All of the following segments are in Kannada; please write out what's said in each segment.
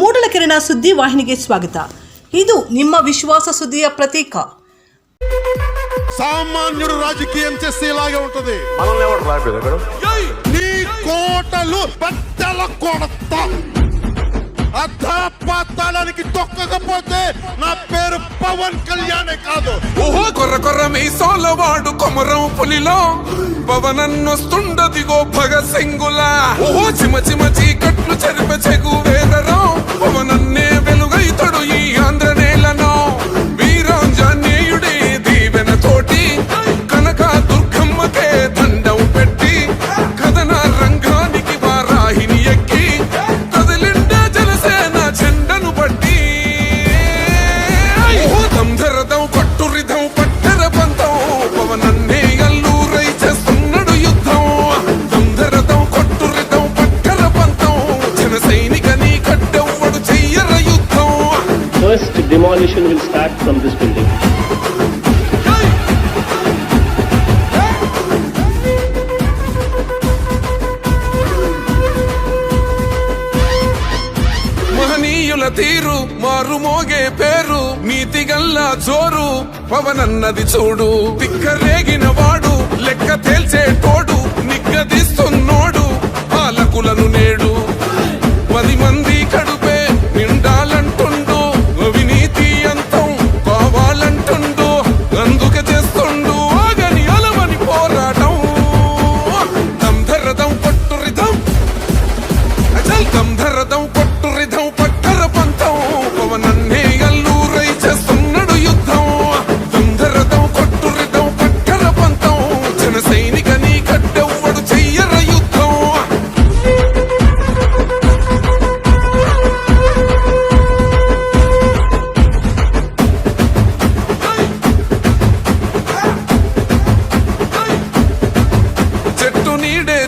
ಮೂಡಲಕೆರೆನ ಸುದ್ದಿ ವಾಹಿನಿಗೆ ಸ್ವಾಗತ ಇದು ನಿಮ್ಮ ವಿಶ್ವಾಸ ಸುದ್ದಿಯ ಪ್ರತೀಕ సామాన్యుడు రాజకీయం చేస్తే ఇలాగే ఉంటది మనల్ని ఎవడు రాయలేదు నీ కోటలు బద్దల కొడత అధాపాతాళానికి తొక్కకపోతే నా పేరు పవన్ కళ్యాణే కాదు. ఓహో కొర్ర కొర్ర మీసాల వాడు కొమరం పులిలో. పవనన్నొస్తుండదిగో భగత్ సింగులా. ఓహో చిమ చిమ చీకట్లు చెరిప చెగు వేదరం పవనన్నే the demolition will start from this building. మహనీయుల తీరు మారు మోగే పేరు నీతి గల్లా జోరు పవనన్నది చూడు తిక్కరేగిన వాడు లెక్క తేల్చే తోడు నిగ్గదిస్తున్నోడు పాలకులను నేడు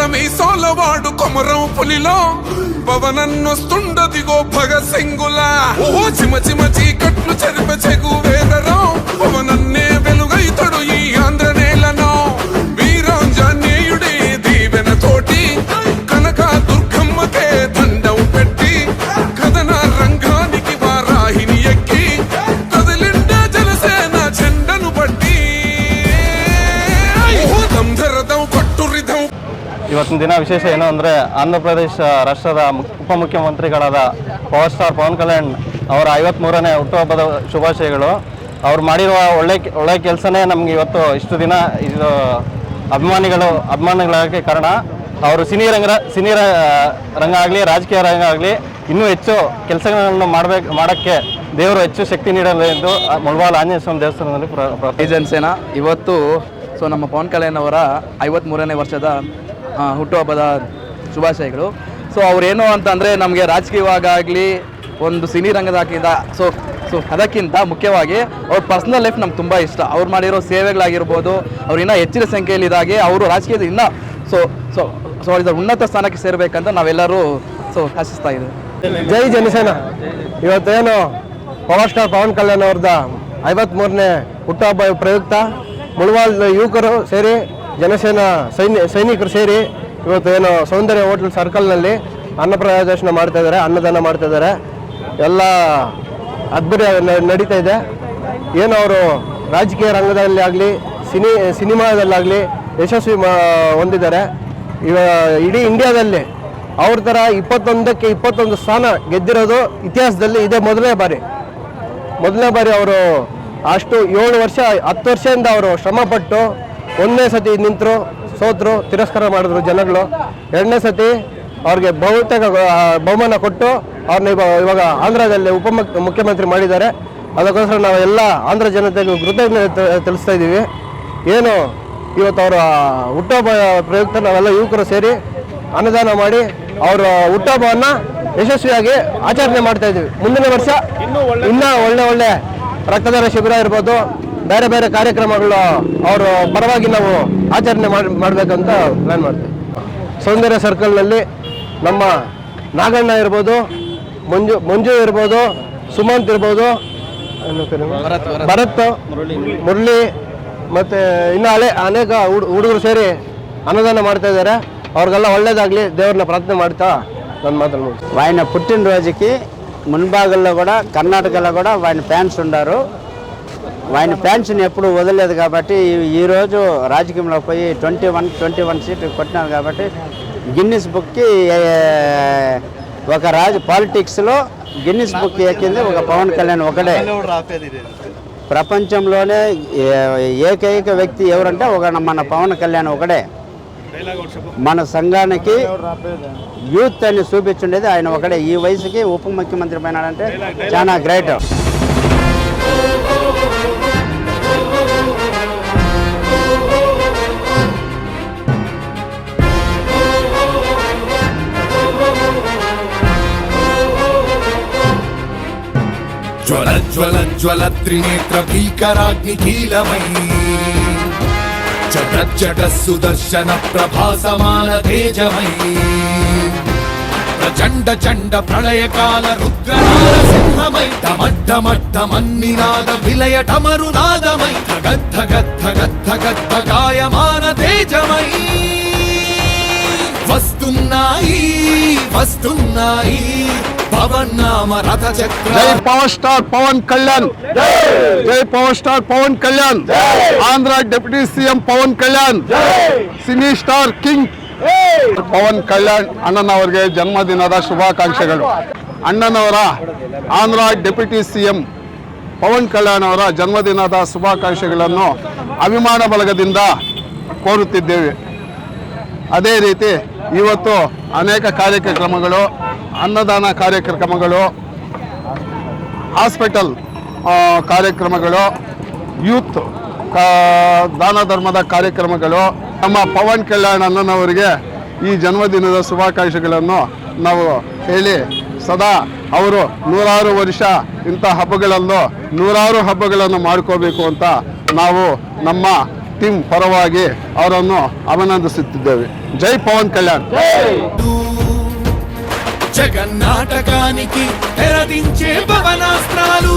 కొర్ర వాడు కొమరం పులిలో. పవనన్నొస్తుండదిగో భగత్ సింగులా. ఓ చిమ చిమ చీకట్లు చెరిప చెగు వేదరం పవనన్నే వెలుగైతడు ఈ ಇವತ್ತಿನ ದಿನ ವಿಶೇಷ ಏನು ಅಂದರೆ ಆಂಧ್ರ ಪ್ರದೇಶ ರಾಷ್ಟ್ರದ ಉಪಮುಖ್ಯಮಂತ್ರಿಗಳಾದ ಪವರ್ ಸ್ಟಾರ್ ಪವನ್ ಕಲ್ಯಾಣ್ ಅವರ ಐವತ್ತ್ಮೂರನೇ ಹುಟ್ಟುಹಬ್ಬದ ಶುಭಾಶಯಗಳು. ಅವ್ರು ಮಾಡಿರುವ ಒಳ್ಳೆ ಒಳ್ಳೆ ಕೆಲಸನೇ ನಮಗೆ ಇವತ್ತು ಇಷ್ಟು ದಿನ ಇದು ಅಭಿಮಾನಿಗಳು, ಅಭಿಮಾನಿಗಳಾಗಕ್ಕೆ ಕಾರಣ. ಅವರು ಸಿನಿ ರಂಗ ಸಿನಿ ರಂಗ ಆಗಲಿ, ರಾಜಕೀಯ ರಂಗ ಆಗಲಿ ಇನ್ನೂ ಹೆಚ್ಚು ಕೆಲಸಗಳನ್ನು ಮಾಡಬೇಕು, ಮಾಡೋಕ್ಕೆ ದೇವರು ಹೆಚ್ಚು ಶಕ್ತಿ ನೀಡಲಿ ಎಂದು ಮುಳಬಾಲ್ ಆಂಜನೇಯ ಸ್ವಾಮಿ ದೇವಸ್ಥಾನದಲ್ಲಿ ಪ್ರ- ಇವತ್ತು, ಸೊ ನಮ್ಮ ಪವನ್ ಕಲ್ಯಾಣ್ ಅವರ ಐವತ್ತ್ಮೂರನೇ ವರ್ಷದ ಹುಟ್ಟುಹಬ್ಬದ ಶುಭಾಶಯಗಳು. ಸೊ ಅವ್ರೇನು ಅಂತಂದರೆ ನಮಗೆ ರಾಜಕೀಯವಾಗಲಿ ಒಂದು ಸಿನಿ ರಂಗದಾಗಿದ್ದ ಸೊ ಸೊ ಅದಕ್ಕಿಂತ ಮುಖ್ಯವಾಗಿ ಅವ್ರ ಪರ್ಸ್ನಲ್ ಲೈಫ್ ನಮ್ಗೆ ತುಂಬ ಇಷ್ಟ. ಅವ್ರು ಮಾಡಿರೋ ಸೇವೆಗಳಾಗಿರ್ಬೋದು, ಅವ್ರು ಇನ್ನೂ ಹೆಚ್ಚಿನ ಸಂಖ್ಯೆಯಲ್ಲಿ ಇದಾಗಿ ಅವರು ರಾಜಕೀಯದ ಇನ್ನೂ ಸೊ ಸೊ ಸೊ ಇದರ ಉನ್ನತ ಸ್ಥಾನಕ್ಕೆ ಸೇರಬೇಕಂತ ನಾವೆಲ್ಲರೂ ಸೊ ಆಶಿಸ್ತಾ ಇದ್ದೀವಿ. ಜೈ ಜನಸೇನ. ಇವತ್ತೇನು ಪವರ್ ಸ್ಟಾರ್ ಪವನ್ ಕಲ್ಯಾಣ್ ಅವ್ರದ್ದ ಐವತ್ಮೂರನೇ ಹುಟ್ಟುಹಬ್ಬ ಪ್ರಯುಕ್ತ. ಮುಳುವಾಲ್ ಯುವಕರು ಸೇರಿ ಜನಸೇನಾ ಸೈನ್ಯ ಸೈನಿಕರು ಸೇರಿ ಇವತ್ತು ಏನು ಸೌಂದರ್ಯ ಹೋಟೆಲ್ ಸರ್ಕಲ್ನಲ್ಲಿ ಅನ್ನಪ್ರದರ್ಶನ ಮಾಡ್ತಾ ಇದ್ದಾರೆ, ಅನ್ನದಾನ ಮಾಡ್ತಾ ಇದ್ದಾರೆ. ಎಲ್ಲ ಅದ್ಭುತ ನಡೀತಾ ಇದೆ. ಏನು ಅವರು ರಾಜಕೀಯ ರಂಗದಲ್ಲಿ ಆಗಲಿ, ಸಿನಿ ಸಿನಿಮಾದಲ್ಲಾಗಲಿ ಯಶಸ್ವಿ ಮಾ ಹೊಂದಿದ್ದಾರೆ. ಇವ ಇಡೀ ಇಂಡಿಯಾದಲ್ಲಿ ಅವ್ರ ಥರ ಇಪ್ಪತ್ತೊಂದಕ್ಕೆ ಇಪ್ಪತ್ತೊಂದು ಸ್ಥಾನ ಗೆದ್ದಿರೋದು ಇತಿಹಾಸದಲ್ಲಿ ಇದೇ ಮೊದಲನೇ ಬಾರಿ. ಮೊದಲನೇ ಬಾರಿ ಅವರು ಅಷ್ಟು ಏಳು ವರ್ಷ, ಹತ್ತು ವರ್ಷದಿಂದ ಅವರು ಶ್ರಮಪಟ್ಟು ಒಂದನೇ ಸತಿ ನಿಂತರು ಸೋತರು ತಿರಸ್ಕಾರ ಮಾಡಿದ್ರು ಜನಗಳು. ಎರಡನೇ ಸತಿ ಅವ್ರಿಗೆ ಬಹುತೇಕ ಬಹುಮಾನ ಕೊಟ್ಟು ಅವ್ರನ್ನ ಇವಾಗ ಇವಾಗ ಆಂಧ್ರದಲ್ಲಿ ಉಪ ಮುಖ್ಯಮಂತ್ರಿ ಮಾಡಿದ್ದಾರೆ. ಅದಕ್ಕೋಸ್ಕರ ನಾವು ಎಲ್ಲ ಆಂಧ್ರ ಜನತೆಗೂ ಕೃತಜ್ಞತೆ ತಿಳಿಸ್ತಾ ಇದ್ದೀವಿ. ಏನು ಇವತ್ತು ಅವರ ಹುಟ್ಟಹಬ್ಬ ಪ್ರಯುಕ್ತ ನಾವೆಲ್ಲ ಯುವಕರು ಸೇರಿ ಅನುದಾನ ಮಾಡಿ ಅವರ ಹುಟ್ಟಹಬ್ಬವನ್ನು ಯಶಸ್ವಿಯಾಗಿ ಆಚರಣೆ ಮಾಡ್ತಾ ಇದ್ದೀವಿ. ಮುಂದಿನ ವರ್ಷ ಇನ್ನೂ ಒಳ್ಳೆ ಒಳ್ಳೆ ರಕ್ತದಾನ ಶಿಬಿರ ಇರ್ಬೋದು. ಬೇರೆ ಬೇರೆ ಕಾರ್ಯಕ್ರಮಗಳು ಅವರು ಪರವಾಗಿ ನಾವು ಆಚರಣೆ ಮಾಡಿ ಮಾಡಬೇಕಂತ ಪ್ಲ್ಯಾನ್ ಮಾಡ್ತೀವಿ. ಸೌಂದರ್ಯ ಸರ್ಕಲ್ನಲ್ಲಿ ನಮ್ಮ ನಾಗಣ್ಣ ಇರ್ಬೋದು ಮಂಜು ಮಂಜು ಇರ್ಬೋದು ಸುಮಂತ್ ಇರ್ಬೋದು ಭರತ್ ಮುರಳಿ ಮತ್ತು ಇನ್ನೂ ಹಳೆ ಅನೇಕ ಹುಡುಗರು ಸೇರಿ ಅನುದಾನ ಮಾಡ್ತಾ ಇದ್ದಾರೆ. ಅವ್ರಿಗೆಲ್ಲ ಒಳ್ಳೇದಾಗಲಿ ದೇವ್ರನ್ನ ಪ್ರಾರ್ಥನೆ ಮಾಡ್ತಾ ನನ್ನ ಮಾತನ್ನು ವಾಯಿನ ಪುಟ್ಟಿನ ರೋಜಕ್ಕೆ మున్భాగంలో ಕೂಡ కర్ణాటకలో ಕೂಡ ವಾಯಿನ ಫ್ಯಾನ್ಸ್ ಉಂಡರು. ఆయన పెన్షన్ ఎప్పుడు వదలలేదు కాబట్టి ఈరోజు రాజకీయంలో పోయి twenty one twenty one seat కొట్టినారు కాబట్టి గిన్నిస్ బుక్కి ఒక రాజు పాలిటిక్స్లో గిన్నిస్ బుక్ ఎక్కింది ఒక పవన్ కళ్యాణ్ ఒకడే ప్రపంచంలోనే ఏకైక వ్యక్తి ఎవరంటే ఒక మన పవన్ కళ్యాణ్ ఒకడే. మన సంఘానికి యూత్ అని చూపించుండేది ఆయన ఒకడే. ఈ వయసుకి ఉప ముఖ్యమంత్రి పోయినాడంటే చాలా గ్రేట్. జ్వల జ్వల జ్వల త్రినేత్ర భీకరాగ్ని కీలమై జట జట సుదర్శన ప్రభాసమాన తేజమై. ప్రచండ చండ ప్రళయకాల రుద్రనాద సింహమై. డమడ్డమడ్డమన్నినాద విలయ టమరునాదమై గద్ద గద్ద గద్ద గద్ధ గాయమాన తేజమై. వస్తున్నాయి వస్తున్నాయి పవన్నామ రథ చక్ర జై పవర్ స్టార్ పవన్ కళ్యాణ్ జై power star Pawan Kalyan Andhra deputy CM Pawan Kalyan cine star king Pawan Kalyan ಅಣ್ಣನವರಿಗೆ ಜನ್ಮದಿನದ ಶುಭಾಕಾಂಕ್ಷೆಗಳು ಅಣ್ಣನವರ ಆಂಧ್ರ ಡೆಪ್ಯೂಟಿ ಸಿಎಂ ಪವನ್ ಕಲ್ಯಾಣ್ ಅವರ ಜನ್ಮದಿನದ ಶುಭಾಕಾಂಕ್ಷೆಗಳನ್ನು ಅಭಿಮಾನ ಬಳಗದಿಂದ ಕೋರುತ್ತಿದ್ದೇವೆ ಅದೇ ರೀತಿ ಇವತ್ತು ಅನೇಕ ಕಾರ್ಯಕ್ರಮಗಳು ಅನ್ನದಾನ ಕಾರ್ಯಕ್ರಮಗಳು, ಹಾಸ್ಪಿಟಲ್ ಕಾರ್ಯಕ್ರಮಗಳು, ಯೂತ್ ದಾನ ಧರ್ಮದ ಕಾರ್ಯಕ್ರಮಗಳು, ನಮ್ಮ ಪವನ್ ಕಲ್ಯಾಣ್ ಅಣ್ಣನವರಿಗೆ ಈ ಜನ್ಮದಿನದ ಶುಭಾಕಾಂಕ್ಷೆಗಳನ್ನು ನಾವು ಹೇಳಿ, ಸದಾ ಅವರು ನೂರಾರು ವರ್ಷ ಇಂಥ ಹಬ್ಬಗಳಲ್ಲೂ ನೂರಾರು ಹಬ್ಬಗಳನ್ನು ಮಾಡ್ಕೋಬೇಕು ಅಂತ ನಾವು ನಮ್ಮ ಟೀಮ್ ಪರವಾಗಿ ಅವರನ್ನು ಅಭಿನಂದಿಸುತ್ತಿದ್ದೇವೆ. ಜೈ ಪವನ್ ಕಲ್ಯಾಣ್. జగన్నాటకానికి తెరదించే భవనాస్త్రాలు.